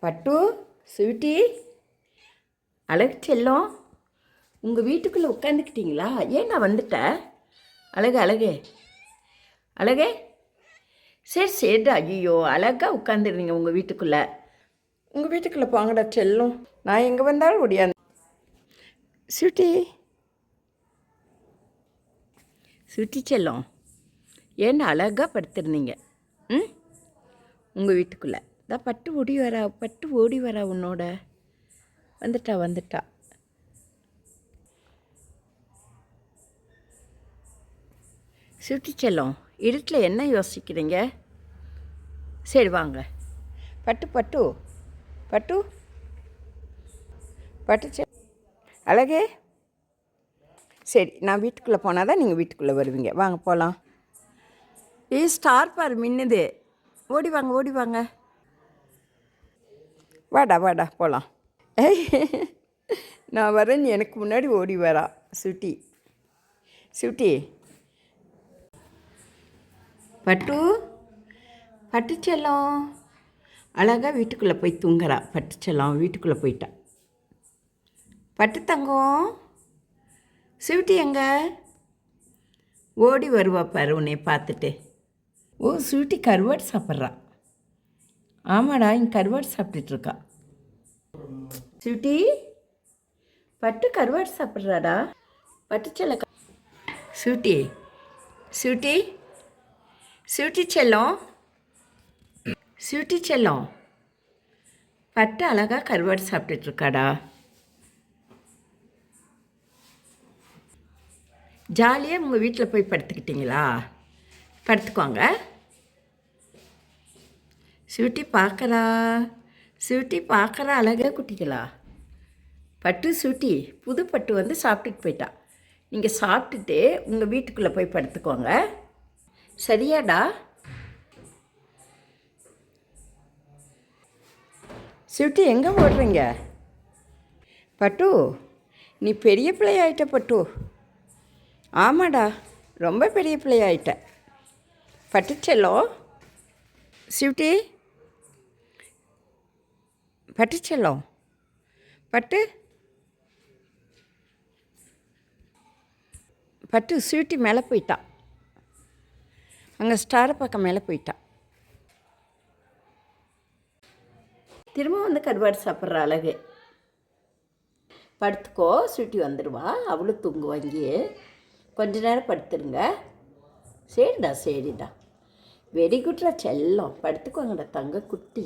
பட்டு ஸ்வீட்டி அழகு செல்லம். உங்கள் வீட்டுக்குள்ளே உட்காந்துக்கிட்டீங்களா ஏன் நான் வந்துட்டேன்? அழகு அழகு. அழகே? சரி சரிடா. ஐயோ அழகாக உட்காந்துருந்தீங்க உங்கள் வீட்டுக்குள்ளே. உங்கள் வீட்டுக்குள்ளே போங்கடா செல்லம். நான் எங்கே வந்தாலும் ஒடியாந்து ஸ்வீட்டி ஸ்வீட்டி செல்லம். ஏன்டா அழகாக படுத்திருந்தீங்க? ம்? உங்கள் வீட்டுக்குள்ளே. தான் பட்டு ஓடி வரா பட்டு ஓடி வரா உன்னோட. வந்துட்டா வந்துட்டா. சுட்டி செல்லம் இருட்டில் என்ன யோசிக்கிறீங்க? சரி வாங்க. பட்டு பட்டு பட்டு பட்டு செ அழகே. சரி நான் வீட்டுக்குள்ளே போனால் தான் நீங்கள் வீட்டுக்குள்ளே வருவீங்க. வாங்க போகலாம் ஏ ஸ்டார் பார் மின்னுது. ஓடி வாங்க ஓடி வாங்க. வாடா வாடா போகலாம் நான் வரேன் எனக்கு முன்னாடி ஓடி வரா சுட்டி. சுட்டி. பட்டு பட்டு செல்லம். அழகாக வீட்டுக்குள்ளே போய் தூங்குறா பட்டு செல்லம் வீட்டுக்குள்ளே போயிட்டா. பட்டு தங்கம். சுவிட்டி எங்க? ஓடி வருவா பாரு உன்னை பார்த்துட்டு. ஓ சுவிட்டி கருவாடு சாப்பிட்றா. ஆமாடா இங்கே கருவாடு சாப்பிட்டுட்டு இருக்கா பட்டு கருவாடு சாப்பிட்றாடா. பட்டு செல்ல சுட்டி சுட்டி ஸ்வீட்டி செல்லம் சுட்டி செல்லம். பட்டு அழகாக கருவாடு சாப்பிட்டுட்ருக்காடா. ஜாலியாக உங்கள் வீட்டில் போய் படுத்துக்கிட்டீங்களா? படுத்துக்கோங்க. சுட்டி பார்க்கறா சுட்டி பார்க்குற அழகாக குட்டிங்களா பட்டு சுட்டி புது பட்டு வந்து சாப்பிட்டுட்டு போயிட்டா. நீங்கள் சாப்பிட்டுட்டு உங்கள் வீட்டுக்குள்ளே போய் படுத்துக்கோங்க. சரியாடா? சுட்டி எங்கே ஓடுறீங்க? பட்டு நீ பெரிய பிள்ளையாயிட்ட பட்டு. ஆமாடா ரொம்ப பெரிய பிள்ளையாயிட்ட. பட்டு செல்லம் பட்டு செல்லம் பட்டு பட்டு ஸ்வீட்டி மேலே போயிட்டான் அங்கே ஸ்டாரை பக்கம் மேலே போயிட்டான் திரும்ப வந்து கருவாடு சாப்பிட்ற அழகு. படுத்துக்கோ சுட்டி வந்துடுவா. அவளும் தூங்குவா இங்கேயே. கொஞ்ச நேரம் படுத்துருங்க. சரிடா சரிடா. வெரி குட்ரா செல்லம். படுத்துக்கோங்கடா தங்க குட்டி.